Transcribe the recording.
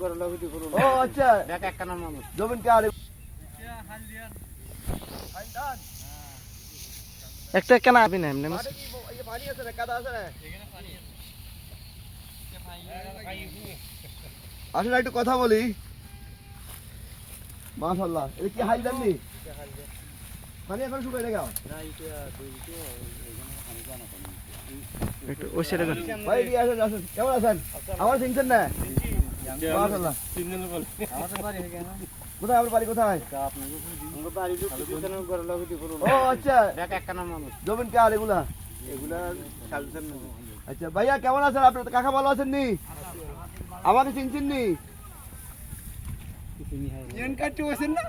ও আচ্ছা। মানুষ। জমিন একটা কেন আপনি না এমনি মাঠে কি এই যে পানি আছে না কাদা আছে না আসলে একটু কথা বলি। এটা কি হাল জাননি পানি এখন শুকাই দেখাও একটু ওই সাইডে ভাই এদিকে আসেন আসেন। কেমন আছেন? আমার চিনছেন না? কোথায়? আমার বাড়ি কোথায়? ও আচ্ছা। জমিন এগুলা? আচ্ছা ভাইয়া, কেমন আছেন? আপনি কাকা ভালো আছেন নি আমাকে চিনছেন নি না?